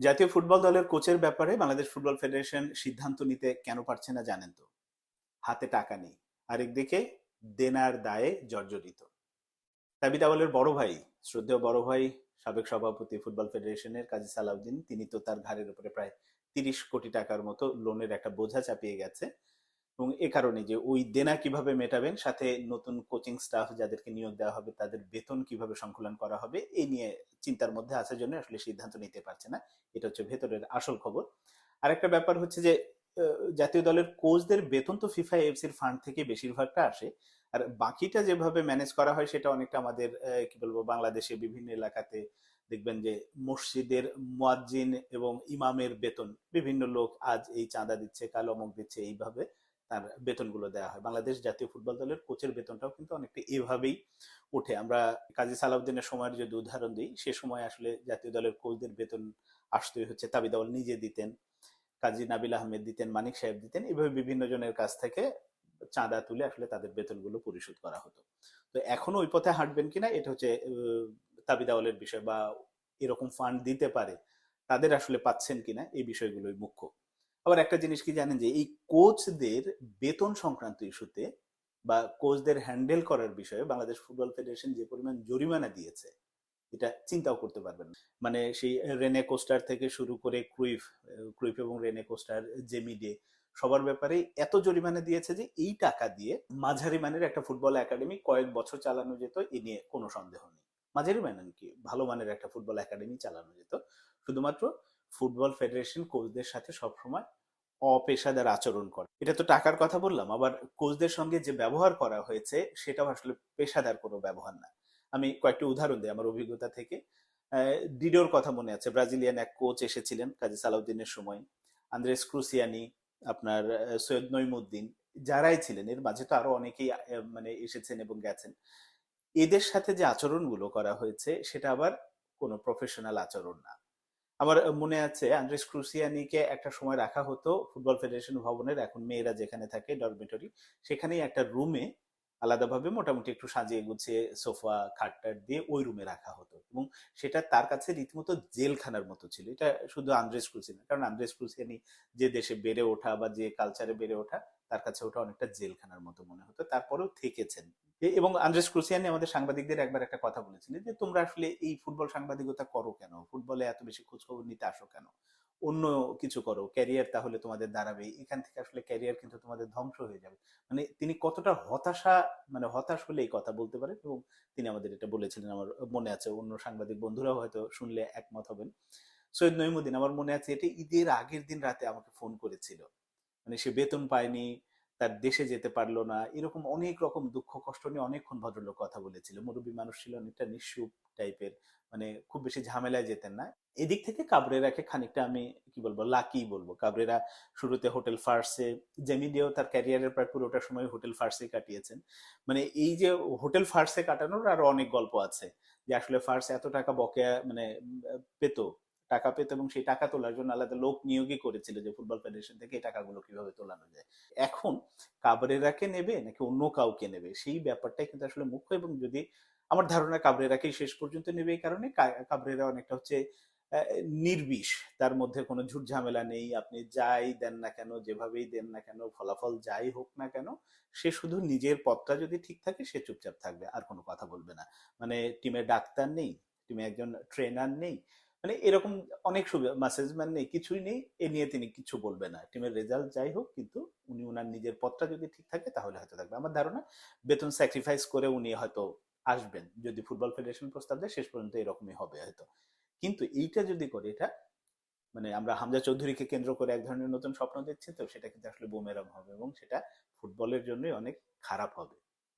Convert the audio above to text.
জাতীয় ফুটবল দলের কোচের ব্যাপারে বাংলাদেশ ফুটবল ফেডারেশন সিদ্ধান্ত নিতে কেন পারছে না জানেন তো? হাতে টাকা নেই। আরেকদিকে দেনার দায়ে জর্জরিত। তাবিদ আওয়ালের বড় ভাই, শ্রদ্ধেয় বড় ভাই, সাবেক সভাপতি ফুটবল ফেডারেশনের কাজী সালাউদ্দিন, তিনি তো তার ঘাড়ের উপরে প্রায় তিরিশ কোটি টাকার মতো লোনের একটা বোঝা চাপিয়ে গেছে। এবং এ কারণে যে ওই দেনা কীভাবে মেটাবেন, সাথে নতুন কোচিং স্টাফ যাদেরকে নিয়োগ দেওয়া হবে, তাদের বেতন কীভাবে সংকলন করা হবে এই নিয়ে চিন্তার মধ্যে আসার জন্য আসলে সিদ্ধান্ত নিতে পারছে না। এটা হচ্ছে ভেতরের আসল খবর। আরেকটা ব্যাপার হচ্ছে যে জাতীয় দলের কোচদের বেতন তো ফিফা এফসির ফান্ড থেকে বেশিরভাগটা আসে। আর বাকিটা যেভাবে ম্যানেজ করা হয়, সেটা অনেকটা আমাদের কি বলব, বাংলাদেশে বিভিন্ন এলাকাতে দেখবেন যে মসজিদের মুয়াজ্জিন এবং ইমামের বেতন, বিভিন্ন লোক আজ এই চাঁদা দিচ্ছে, কাল অমুক দিচ্ছে, এইভাবে তার বেতনগুলো দেওয়া হয়। বাংলাদেশ জাতীয় ফুটবল দলের কোচের বেতনটাও কিন্তু অনেকটা এভাবেই ওঠে। আমরা কাজী সালাউদ্দিনের সময়ের যদি উদাহরণ দিই, সে সময় আসলে জাতীয় দলের কোচদের বেতন আসতোই হচ্ছে। তাবিদাওয়াল নিজে দিতেন, কাজী নাবিল আহমেদ দিতেন, মানিক সাহেব দিতেন। এভাবে বিভিন্ন জনের কাছ থেকে চাঁদা তুলে আসলে তাদের বেতনগুলো পরিশোধ করা হতো। তো এখনও ওই পথে হাঁটবেন কিনা, এটা হচ্ছে তাবিদাওয়ালের বিষয় বা এরকম ফান্ড দিতে পারে, তাদের আসলে পাচ্ছেন কিনা, এই বিষয়গুলোই মুখ্য। আবার একটা জিনিস কি জানেন যে, এই কোচদের বেতন সংক্রান্ত ইস্যুতে বা কোচদের হ্যান্ডেল করার বিষয়ে বাংলাদেশ ফুটবল ফেডারেশন যে পরিমাণ জরিমানা দিয়েছে, এটা চিন্তাও করতে পারবেন মানে সেই রেনে কোস্টার থেকে শুরু করে ক্রুইফ ক্রুইফ এবং রেনে কোস্টার জেমিডে সবার ব্যাপারে এত জরিমানা দিয়েছে যে, এই টাকা দিয়ে মাঝারি মানের একটা ফুটবল একাডেমি কয়েক বছর চালানো যেত, এ নিয়ে কোনো সন্দেহ নেই। মাঝারি মানের কি, ভালো মানের একটা ফুটবল একাডেমি চালানো যেত। শুধুমাত্র ফুটবল ফেডারেশন কোচদের সাথে সবসময় অপেশাদার আচরণ করে। এটা তো টাকার কথা বললাম, আবার কোচদের সঙ্গে যে ব্যবহার করা হয়েছে, সেটাও আসলে পেশাদার কোনো ব্যবহার না। আমি কয়েকটি উদাহরণ দিই আমার অভিজ্ঞতা থেকে। ডিডোর কথা মনে আছে। ব্রাজিলিয়ান এক কোচ এসেছিলেন কাজী সালাউদ্দিনের সময়। আন্দ্রেস ক্রুসিয়ানি, আপনার সৈয়দ নইমুদ্দিন যারাই ছিলেন, এর মাঝে তো আরও অনেকেই মানে এসেছেন এবং গেছেন। এদের সাথে যে আচরণগুলো করা হয়েছে, সেটা আবার কোনো প্রফেশনাল আচরণ না। আমার মনে আছে আন্দ্রেস ক্রুসিয়ানিকে একটা সময় রাখা হতো ফুটবল ফেডারেশন ভবনের, এখন মেয়েরা যেখানে থাকে ডরমেটরি, সেখানেই একটা রুমে আলাদাভাবে মোটামুটি একটু সাজিয়ে গুছিয়ে সোফা খাটটাট দিয়ে ওই রুমে রাখা হতো এবং সেটা তার কাছে রীতিমতো জেলখানার মতো ছিল। এটা শুধু আন্দ্রেস ক্রুসিয়ানি, কারণ আন্দ্রেস ক্রুসিয়ানি যে দেশে বেড়ে ওঠা বা যে কালচারে বেড়ে ওঠা, তার কাছে ওটা অনেকটা জেলখানার মতো মনে হতো। তারপরেও থেকেছেন। এবং আন্দ্রেস ক্রুসিয়ানি আমাদের সাংবাদিকদের একবার একটা কথা বলেছিলেন যে, তোমরা আসলে এই ফুটবল সাংবাদিকতা করো কেন? ফুটবলে এত বেশি খোঁজখবর নিতে আসো কেন? অন্য কিছু করো, ক্যারিয়ার তাহলে তোমাদের দাঁড়াবে। এখান থেকে আসলে ক্যারিয়ার কিন্তু তোমাদের ধ্বংস হয়ে যাবে। মানে তিনি কতটা হতাশা মানে হতাশ হলে এই কথা বলতে পারেন এবং তিনি আমাদের এটা বলেছিলেন, আমার মনে আছে, অন্য সাংবাদিক বন্ধুরাও হয়তো শুনলে একমত হবেন। সৈয়দ নইমুদ্দিন আমার মনে আছে, এটা ঈদের আগের দিন রাতে আমাকে ফোন করেছিল। মানে সে বেতন পায়নি তার দেশে যেতে পারল না। এরকম অনেক রকম দুঃখ, কষ্ট নিয়ে অনেকক্ষণ ভদ্রলোক কথা বলেছিল। মুরব্বী মানুষ ছিল অনেকটা নিঃসুপ টাইপের মানে খুব বেশি ঝামেলায় যেতেন না। এদিক থেকে কাবরেরাকে খানিকটা আমি, কি বলব লাকি বলব। কাবরেরা শুরুতে হোটেল ফার্সে জেমিডিও তার ক্যারিয়ারের প্রায় পুরোটা সময় হোটেল ফার্সে কাটিয়েছেন। মানে এই যে হোটেল ফার্সে কাটানোর আরও অনেক গল্প আছে, যে আসলে ফার্স এত টাকা বকেয়া মানে পেত টাকা পেত এবং সেই টাকা তোলার জন্য আলাদা লোক নিয়োগই করেছিল যে ফুটবল ফেডারেশন থেকে এই টাকাগুলো কীভাবে তোলানো যায়। এখন কাবরেরাকে নেবে নাকি অন্য কাউকে নেবে? সেই ব্যাপারটাই কিন্তু আসলে মুখ্য এবং যদি আমার ধারণা কাবরেরাকেই শেষ পর্যন্ত নেবে এই কারণে কাবরেরা অনেকটা হচ্ছে নির্বিষ। তার মধ্যে কোনো ঝুট ঝামেলা নেই, আপনি যাই দেন না কেন, যেভাবেই দেন না কেন, ফলাফল যাই হোক না কেন, সে শুধু নিজের পথটা যদি ঠিক থাকে, সে চুপচাপ থাকবে, আর কোনো কথা বলবে না। মানে টিমে ডাক্তার নেই, টিমে একজন ট্রেনার নেই মানে এরকম অনেক সুবিধা ম্যাসেজম্যান নেই, কিছুই নেই, এ নিয়ে তিনি কিছু বলবে না। টিমের রেজাল্ট যাই হোক, কিন্তু উনি ওনার নিজের পথটা যদি ঠিক থাকে, তাহলে হয়তো থাকবে। আমার ধারণা, বেতন স্যাক্রিফাইস করে উনি হয়তো আসবেন। যদি ফুটবল ফেডারেশন প্রস্তাব দেয়, শেষ পর্যন্ত এরকমই হবে হয়তো। কিন্তু এইটা যদি করে, এটা মানে আমরা হামজা চৌধুরীকে কেন্দ্র করে এক ধরনের নতুন স্বপ্ন দেখছি, তো সেটা কিন্তু আসলে বুমেরাং হবে এবং সেটা ফুটবলের জন্যই অনেক খারাপ হবে।